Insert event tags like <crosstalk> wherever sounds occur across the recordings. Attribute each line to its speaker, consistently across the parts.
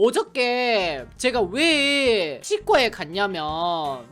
Speaker 1: 어저께 제가 왜 치과에 갔냐면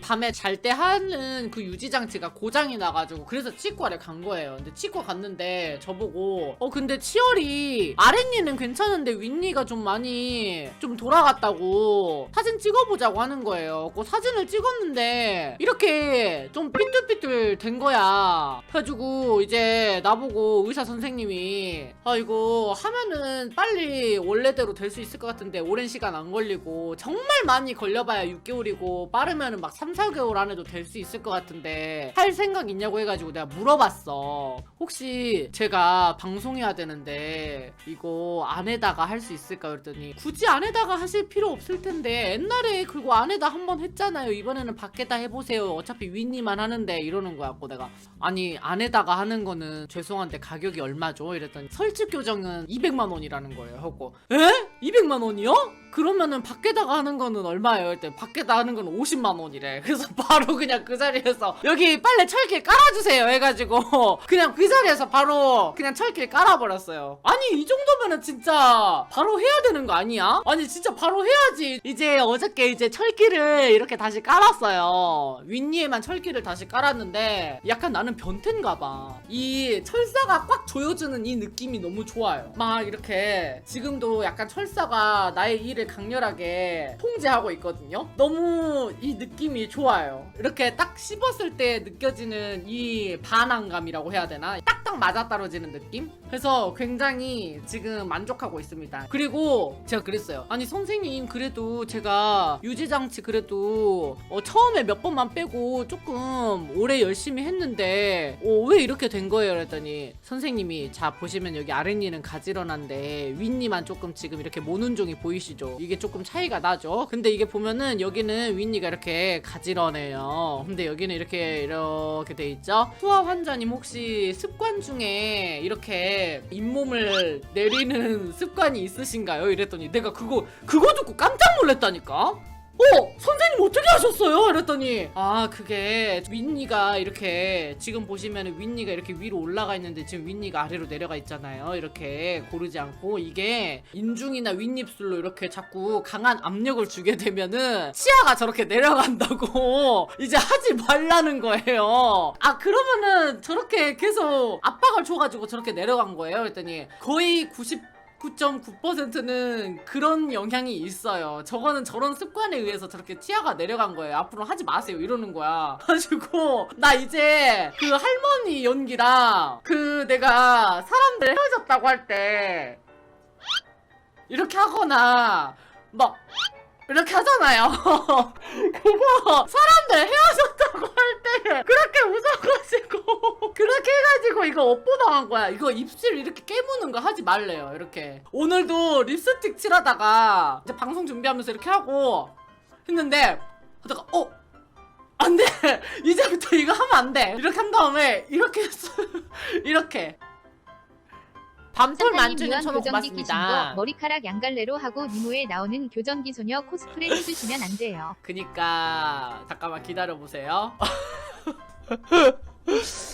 Speaker 1: 밤에 잘 때 하는 그 유지 장치가 고장이 나가지고 그래서 치과를 간 거예요. 근데 치과 갔는데 저보고 어 근데 치열이 아랫니는 괜찮은데 윗니가 좀 많이 좀 돌아갔다고 사진 찍어보자고 하는 거예요. 그 사진을 찍었는데 이렇게 좀 삐뚤삐뚤 된 거야. 그래가지고 이제 나보고 의사 선생님이 아 이거 하면은 빨리 원래대로 될 수 있을 것 같은데 오랜 시간 안 걸리고 정말 많이 걸려봐야 6개월이고 빠르면은 막 3, 4개월 안에도 될 수 있을 것 같은데 할 생각 있냐고 해가지고 내가 물어봤어. 혹시 제가 방송해야 되는데 이거 안에다가 할 수 있을까 그랬더니 굳이 안에다가 하실 필요 없을 텐데 옛날에 그리고 안에다 한 번 했잖아요. 이번에는 밖에다 해보세요. 어차피 윈니만 하는데 이러는 거야. 고 내가 아니 안에다가 하는 거는 죄송한데 가격이 얼마죠? 이랬더니 설치 교정은 200만 원이라는 거예요. 하고 에? 200만 원이요? 그러면은 밖에다가 하는 거는 얼마예요? 그때 밖에다 하는 거는 50만 원이래. <laughs> 그래서 바로 그냥 그 자리에서 여기 빨래 철길 깔아주세요 해가지고 <laughs> 그냥 그 자리에서 바로 그냥 철길 깔아버렸어요. 아니 이 정도면은 진짜 바로 해야 되는 거 아니야? 아니 진짜 바로 해야지. 이제 어저께 이제 철길을 이렇게 다시 깔았어요. 윗니에만 철길을 다시 깔았는데 약간 나는 변태인가 봐. 이 철사가 꽉 조여주는 이 느낌이 너무 좋아요. 막 이렇게 지금도 약간 철사 가 나의 일을 강렬하게 통제하고 있거든요. 너무 이 느낌이 좋아요. 이렇게 딱 씹었을 때 느껴지는 이 반항감이라고 해야 되나? 딱딱 맞아떨어지는 느낌? 그래서 굉장히 지금 만족하고 있습니다. 그리고 제가 그랬어요. 아니 선생님 그래도 제가 유지장치 그래도 어, 처음에 몇 번만 빼고 조금 오래 열심히 했는데 어, 왜 이렇게 된 거예요? 그랬더니 선생님이 자 보시면 여기 아랫니는 가지런한데 윗니만 조금 지금 이렇게 모눈종이 보이시죠? 이게 조금 차이가 나죠? 근데 이게 보면은 여기는 윗니가 이렇게 가지런해요. 근데 여기는 이렇게 이렇게 돼 있죠? 투하 환자님 혹시 습관 중에 이렇게 잇몸을 내리는 습관이 있으신가요? 이랬더니 내가 그거 그거 듣고 깜짝 놀랐다니까. 어 선생님 어떻게 하셨어요? 이랬더니 아 그게 윗니가 이렇게 지금 보시면 윗니가 이렇게 위로 올라가 있는데 지금 윗니가 아래로 내려가 있잖아요. 이렇게 고르지 않고 이게 인중이나 윗입술로 이렇게 자꾸 강한 압력을 주게 되면은 치아가 저렇게 내려간다고 <laughs> 이제 하지 말라는 거예요. 아 그러면은 저렇게 계속 압박을 줘가지고 저렇게 내려간 거예요? 그랬더니 거의 90 9.9%는 그런 영향이 있어요. 저거는 저런 습관에 의해서 저렇게 치아가 내려간 거예요. 앞으로 하지 마세요. 이러는 거야. <laughs> 가지고 나 이제 그 할머니 연기랑 그 내가 사람들 헤어졌다고 할 때 이렇게 하거나 막 이렇게 하잖아요. <laughs> 그거 사람들 헤어졌다고 할 때 그렇게 웃어가지고 그렇게 해가지고 이거 업보 당한 거야. 이거 입술 이렇게 깨무는 거 하지 말래요. 이렇게 오늘도 립스틱 칠하다가 이제 방송 준비하면서 이렇게 하고 했는데 하다가 어. 안 돼! <laughs> 이제부터 이거 하면 안 돼! 이렇게 한 다음에, 이렇게 했어. <laughs> 이렇게. 밤톨
Speaker 2: 끼신 거
Speaker 1: 고맙습니다.
Speaker 2: 머리카락 양갈래로 하고 니모에 나오는 교정기 소녀 코스프레 해주시면 안 돼요.
Speaker 1: 그니까 잠깐만 기다려 보세요. <laughs>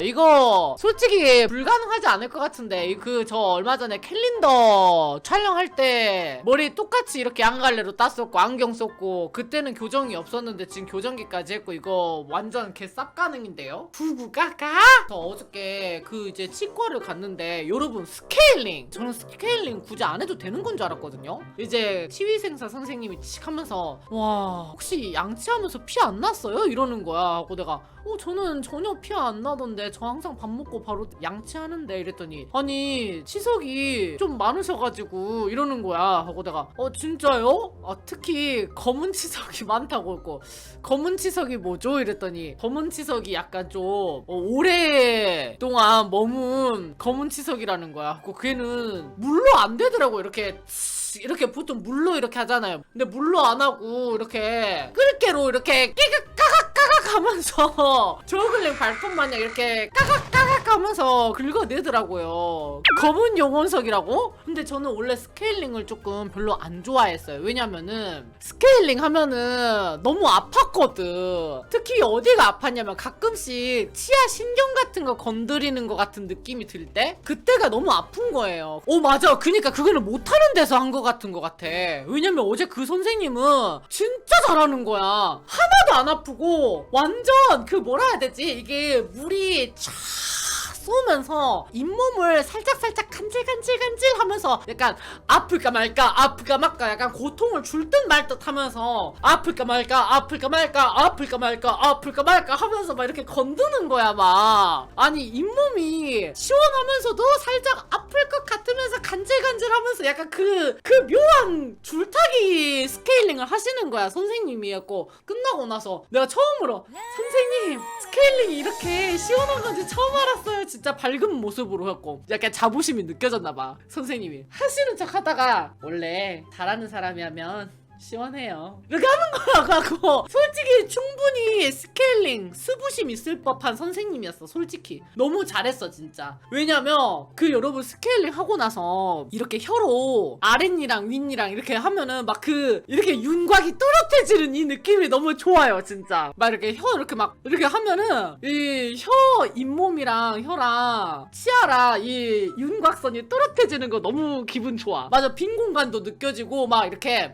Speaker 1: 이거 솔직히 불가능하지 않을 것 같은데 그 저 얼마 전에 캘린더 촬영할 때 머리 똑같이 이렇게 양갈래로 땄었고 안경 썼고 그때는 교정이 없었는데 지금 교정기까지 했고 이거 완전 개 쌉 가능인데요? 구구가가? 저 어저께 그 이제 치과를 갔는데 여러분 스케일링 저는 스케일링 굳이 안 해도 되는 건 줄 알았거든요 이제 치위생사 선생님이 칙 하면서 와 혹시 양치하면서 피 안 났어요? 이러는 거야 하고 내가 어 저는 전혀 피 안 나던데 저 항상 밥 먹고 바로 양치하는데 이랬더니 아니 치석이 좀 많으셔가지고 이러는 거야 하고 내가 어 진짜요? 아 특히 검은 치석이 <laughs> 많다고 했고 검은 치석이 뭐죠? 이랬더니 검은 치석이 약간 좀 어, 오랫동안 머문 검은 치석이라는 거야 하고 걔는 물로 안 되더라고 이렇게 이렇게 보통 물로 이렇게 하잖아요. 근데 물로 안 하고 이렇게 끓게로 이렇게 끼깍 하면서 저글링 발톱 마냥 이렇게 까 각 하면서 긁어내더라고요. 검은 영혼석이라고? 근데 저는 원래 스케일링을 조금 별로 안 좋아했어요. 왜냐면은 스케일링 하면은 너무 아팠거든. 특히 어디가 아팠냐면 가끔씩 치아 신경 같은 거 건드리는 것 같은 느낌이 들 때 그때가 너무 아픈 거예요. 오 맞아. 그니까 그거를 못하는 데서 한 것 같은 것 같아. 왜냐면 어제 그 선생님은 진짜 잘하는 거야. 하나도 안 아프고 완전 그 뭐라 해야 되지? 이게 물이 쫙 쏘면서 잇몸을 살짝살짝 간질간질간질 하면서 약간 아플까 말까 아플까 말까 약간 고통을 줄 듯 말 듯 하면서 아플까 말까 아플까 말까 아플까 말까 아플까 말까 하면서 막 이렇게 건드는 거야 막. 아니 잇몸이 시원하면서도 살짝 아플 것 같으면서 간질간질 하면서 약간 그, 그 묘한 줄타기 스케일링을 하시는 거야 선생님이었고. 끝나고 나서 내가 처음으로 선생님 스케일링이 이렇게 시원한 건지 처음 알았어요 진짜 밝은 모습으로 했고 약간 자부심이 느껴졌나 봐 선생님이. 하시는 척 하다가 원래 잘하는 사람이 하면 시원해요. 이렇게 하는 거야, 갖고. 솔직히 충분히 스케일링, 수부심 있을 법한 선생님이었어, 솔직히. 너무 잘했어, 진짜. 왜냐면, 그 여러분 스케일링 하고 나서, 이렇게 혀로 아랫니랑 윗니랑 이렇게 하면은 막 그, 이렇게 윤곽이 또렷해지는 이 느낌이 너무 좋아요, 진짜. 막 이렇게 혀 이렇게 막, 이렇게 하면은, 이 혀 잇몸이랑 혀랑 치아랑 이 윤곽선이 또렷해지는 거 너무 기분 좋아. 맞아, 빈 공간도 느껴지고, 막 이렇게.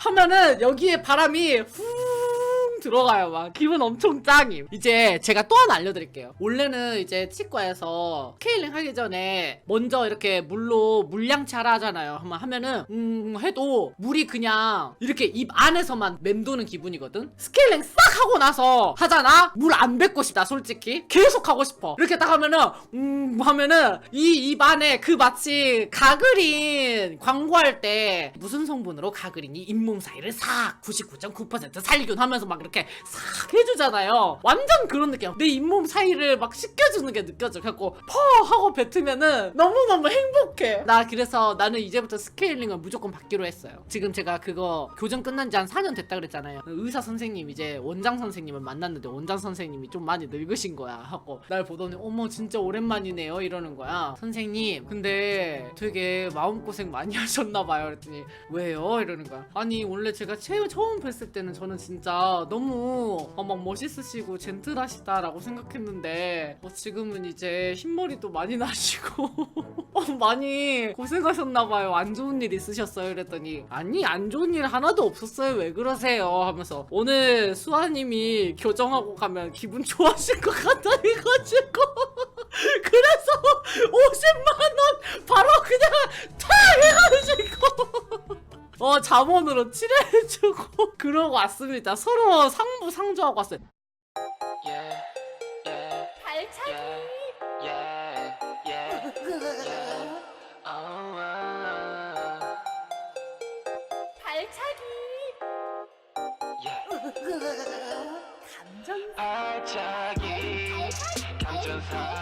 Speaker 1: 하면은 여기에 바람이 후 들어가요 막. 기분 엄청 짱임. 이제 제가 또 하나 알려드릴게요. 원래는 이제 치과에서 스케일링 하기 전에 먼저 이렇게 물로 물량차라 하잖아요. 한번 하면은 음 해도 물이 그냥 이렇게 입 안에서만 맴도는 기분이거든? 스케일링 싹 하고 나서 하잖아? 물 안 뱉고 싶다 솔직히. 계속 하고 싶어. 이렇게 딱 하면은 음 하면은 이 입 안에 그 마치 가그린 광고할 때 무슨 성분으로 가그린이 잇몸 사이를 싹 99.9% 살균 하면서 막 이렇게 싹 해주잖아요. 완전 그런 느낌. 내 잇몸 사이를 막 씻겨주는 게 느껴져. 그래갖고 퍼 하고 뱉으면은 너무너무 행복해. 나 그래서 나는 이제부터 스케일링을 무조건 받기로 했어요. 지금 제가 그거 교정 끝난 지 한 4년 됐다 그랬잖아요. 의사 선생님 이제 원장 선생님을 만났는데 원장 선생님이 좀 많이 늙으신 거야. 하고 날 보더니 어머 진짜 오랜만이네요. 이러는 거야. 선생님 근데 되게 마음고생 많이 <laughs> 하셨나 봐요. 그랬더니 왜요? 이러는 거야. 아니 원래 제가 최 처음 뵀을 때는 저는 진짜 너무 어, 막 멋있으시고 젠틀하시다라고 생각했는데 어, 지금은 이제 흰머리도 많이 <laughs> 나시고 어, 많이 고생하셨나봐요. 안 좋은 일 있으셨어요? 그랬더니 아니 안 좋은 일 하나도 없었어요. 왜 그러세요? 하면서 오늘 수아님이 교정하고 가면 기분 좋아하실 것 같다 해가지고 <laughs> 그래서 50만 원 바로 그냥 탁 어 자본으로 칠해주고 <laughs> 그러고 왔습니다. 서로 상부 상조하고 왔어요.
Speaker 3: Yeah, yeah,
Speaker 2: 발차기!
Speaker 3: yeah, yeah, yeah, yeah. Oh, uh,
Speaker 2: 발차기!
Speaker 3: yeah.
Speaker 2: 감정
Speaker 3: 발차기. 감전사